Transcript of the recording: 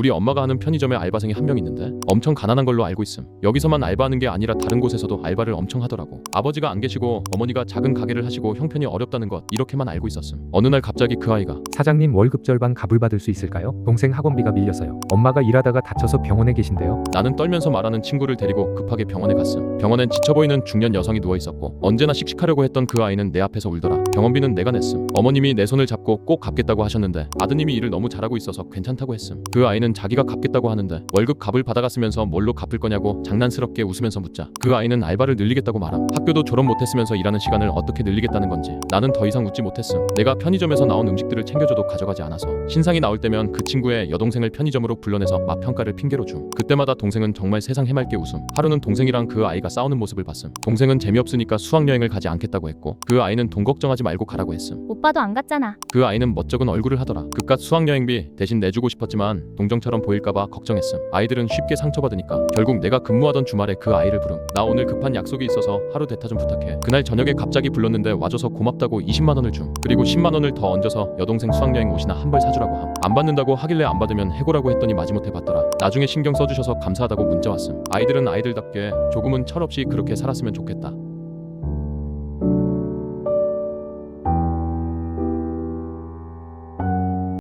우리 엄마가 하는 편의점에 알바생이 한 명 있는데 엄청 가난한 걸로 알고 있음. 여기서만 알바하는 게 아니라 다른 곳에서도 알바를 엄청 하더라고. 아버지가 안 계시고 어머니가 작은 가게를 하시고 형편이 어렵다는 것 이렇게만 알고 있었음. 어느 날 갑자기 그 아이가 사장님 월급 절반 갑을 받을 수 있을까요? 동생 학원비가 밀려서요. 엄마가 일하다가 다쳐서 병원에 계신데요. 나는 떨면서 말하는 친구를 데리고 급하게 병원에 갔음. 병원엔 지쳐 보이는 중년 여성이 누워 있었고 언제나 씩씩하려고 했던 그 아이는 내 앞에서 울더라. 병원비는 내가 냈음. 어머님이 내 손을 잡고 꼭 갚겠다고 하셨는데 아드님이 일을 너무 잘하고 있어서 괜찮다고 했음. 그 아이는 자기가 갚겠다고 하는데 월급 값을 받아갔으면서 뭘로 갚을 거냐고 장난스럽게 웃으면서 묻자. 그 아이는 알바를 늘리겠다고 말함. 학교도 졸업 못했으면서 일하는 시간을 어떻게 늘리겠다는 건지 나는 더 이상 웃지 못했음. 내가 편의점에서 나온 음식들을 챙겨줘도 가져가지 않아서 신상이 나올 때면 그 친구의 여동생을 편의점으로 불러내서 맛 평가를 핑계로 줌. 그때마다 동생은 정말 세상 해맑게 웃음. 하루는 동생이랑 그 아이가 싸우는 모습을 봤음. 동생은 재미없으니까 수학여행을 가지 않겠다고 했고 그 아이는 돈 걱정하지 말고 가라고 했음. 오빠도 안 갔잖아. 그 아이는 멋쩍은 얼굴을 하더라. 그깟 수학여행비 대신 내주고 싶었지만 동 정처럼 보일까봐 걱정했음. 아이들은 쉽게 상처받으니까 결국 내가 근무하던 주말에 그 아이를 부름. 나 오늘 급한 약속이 있어서 하루 대타 좀 부탁해. 그날 저녁에 갑자기 불렀는데 와줘서 고맙다고 20만 원을 줌. 그리고 10만 원을 더 얹어서 여동생 수학여행 옷이나 한 벌 사주라고 함. 안 받는다고 하길래 안 받으면 해고라고 했더니 마지못해 받더라. 나중에 신경 써주셔서 감사하다고 문자 왔음. 아이들은 아이들답게 조금은 철없이 그렇게 살았으면 좋겠다.